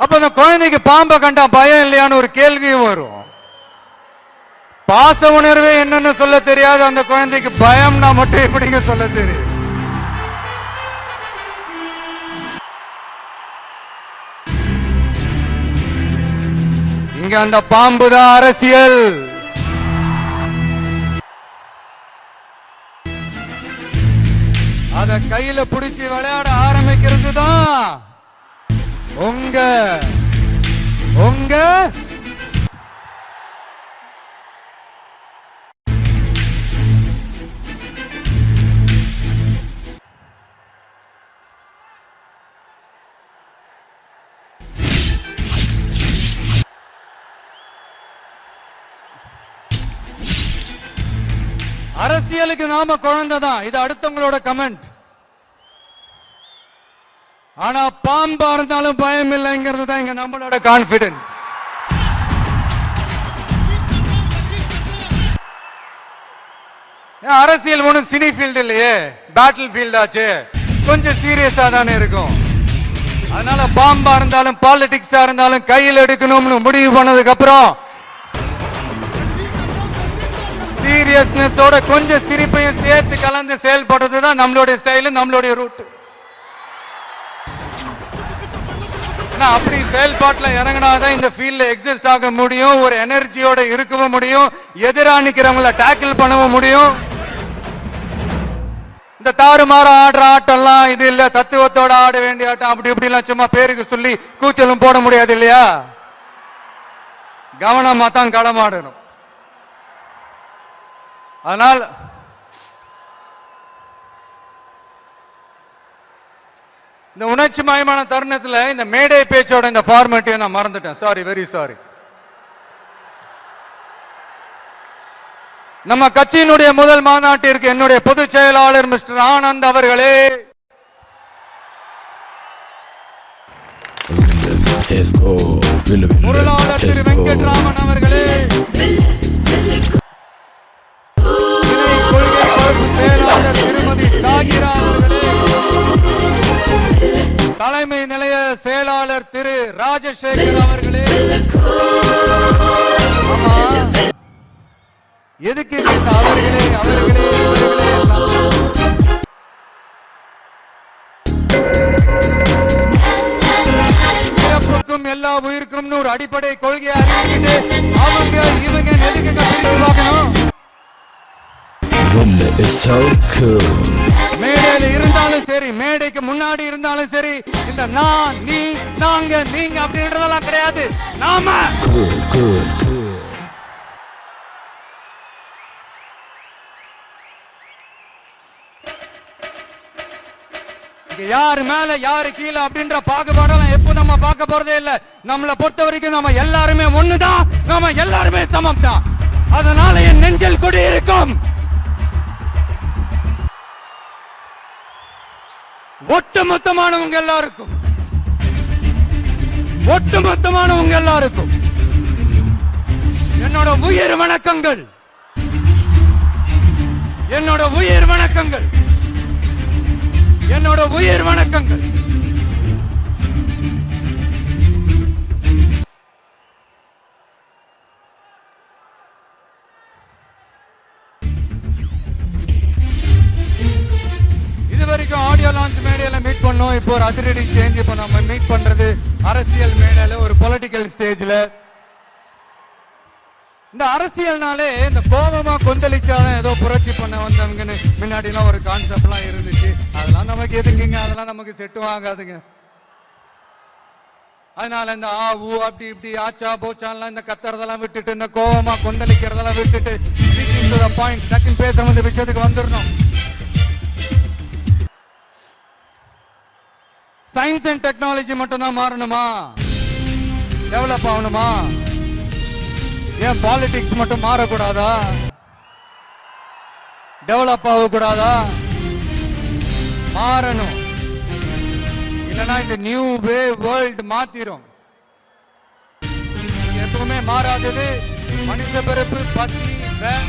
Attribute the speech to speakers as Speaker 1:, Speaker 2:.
Speaker 1: அப்ப அந்த குழந்தைக்கு பாம்பை கண்டா பயம் இல்லையான்னு ஒரு கேள்வியும் வரும். பாச உணர்வே என்னன்னு சொல்ல தெரியாது அந்த குழந்தைக்கு பயம்னா மட்டும் எப்படிங்க சொல்ல தெரியும்? இங்க அந்த பாம்பு தான் அரசியல். அத கையில பிடிச்சி விளையாட ஆரம்பிக்கிறது தான் உங்க உங்க. அரசியலுக்கு நாம குழந்தை தான் இது அடுத்தவங்களோட கமெண்ட் ஆனா பாம்பா இருந்தாலும் பயம் இல்லைங்கிறது தான் இங்க நம்மளோட கான்பிடன்ஸ் அரசியல் ஒன்றும் சினி ஃபீல்டு இல்லையே? பேட்டில் ஃபீல்டாச்சு கொஞ்சம் சீரியஸா தானே இருக்கும். அதனால பாம்பா இருந்தாலும் பாலிடிக்ஸா இருந்தாலும் கையில் எடுக்கணும்னு முடிவு பண்ணதுக்கு அப்புறம் சீரியஸ்னஸோட கொஞ்சம் சிரிப்பையும் சேர்த்து கலந்து செயல்படுறது தான் நம்மளுடைய ஸ்டைலு நம்மளுடைய ரூட் ஏன்னா அப்படி செயல்பாட்டில் இறங்கினாதான் இந்த ஃபீல்டில் எக்ஸிஸ்ட் ஆக முடியும் ஒரு எனர்ஜியோட இருக்கவும் முடியும் எதிரா நிக்கிறவங்கள டேக்கிள் பண்ணவும் முடியும். இந்த தாறுமாற ஆடுற ஆட்டம்லாம் இது இல்ல தத்துவத்தோட ஆட வேண்டிய ஆட்டம் அப்படி இப்படி எல்லாம் சும்மா பேருக்கு சொல்லி கூச்சலும் போட முடியாது இல்லையா? கவனமா தான் களமாடணும். ஆனால் இந்த உணர்ச்சி மயமான தருணத்துல இந்த மேடை பேச்சோட இந்த ஃபார்மேட்டையும் நான் மறந்துட்டேன். சாரி வெரி சாரி நம்ம கட்சியினுடைய முதல் மாநாட்டிற்கு என்னுடைய பொதுச் செயலாளர் மிஸ்டர் ஆனந்த் அவர்களே. பொருளாளர் திரு வெங்கட்ராமன் அவர்களே. கொள்கை பொறுப்பு செயலாளர் திருமதி தாகிரா அவர்களே. தலைமை நிலைய செயலாளர் திரு ராஜசேகர் அவர்களே. எதுக்கு இந்த அவர்களே அவர்களே எல்லா உயிருக்கும் ஒரு அடிப்படை கொள்கையை அறிவிக்கிட்டு அவங்க இவங்க பிரிச்சு பார்க்கணும்
Speaker 2: Rumble is so cool.
Speaker 1: மேடையில இருந்தாலும் சரி மேடைக்கு முன்னாடி இருந்தாலும் சரி இந்த நான் நீ நாங்க நீங்க அப்படின்றதெல்லாம் கிடையாது. நாம யாரு மேல யாரு கீழே அப்படின்ற பாகுபாடெல்லாம் எப்போ நம்ம பார்க்க போறதே இல்ல. நம்மளை பொறுத்த வரைக்கும் நம்ம எல்லாருமே ஒண்ணுதான் நம்ம எல்லாருமே சமம் தான் அதனால என் நெஞ்சில் கொடி இருக்கும் ஒட்டுமொத்தமானவங்க எல்லாருக்கும். ஒட்டுமொத்தமானவங்க எல்லாருக்கும். என்னோட உயிர் வணக்கங்கள். என்னோட உயிர் வணக்கங்கள். என்னோட உயிர் வணக்கங்கள். வரைக்கும் ஆடியோ லான்ச் மேடையில மீட் பண்ணோம். இப்போ ஒரு அதிரடி சேஞ்ச் இப்போ நம்ம மீட் பண்றது அரசியல் மேடையில ஒரு பொலிட்டிக்கல் ஸ்டேஜ்ல இந்த அரசியல்னாலே இந்த கோபமா கொந்தளிச்சாலும் ஏதோ புரட்சி பண்ண வந்தவங்கன்னு முன்னாடிலாம் ஒரு கான்செப்ட்லாம் இருந்துச்சு. அதெல்லாம் நமக்கு எதுக்குங்க? அதெல்லாம் நமக்கு செட்டும் ஆகாதுங்க. அதனால இந்த ஆ ஊ அப்படி இப்படி ஆச்சா போச்சான்லாம் இந்த கத்துறதெல்லாம் விட்டுட்டு இந்த கோபமா கொந்தளிக்கிறதெல்லாம் விட்டுட்டு பாயிண்ட் டக்குன்னு பேச வந்து விஷயத்துக்கு வந்துடணும். சயின்ஸ் அண்ட் டெக்னாலஜி மட்டும் தான் மாறணுமா? டெவலப் ஆகணுமா? ஏன் பாலிடிக்ஸ் மட்டும் மாறக்கூடாதா? டெவலப் ஆகக்கூடாதா? மாறணும். இல்லைன்னா இந்த நியூ வே வேர்ல்ட் மாத்திரும். எப்பவுமே மாறாதது. மனித பிறப்பு பசி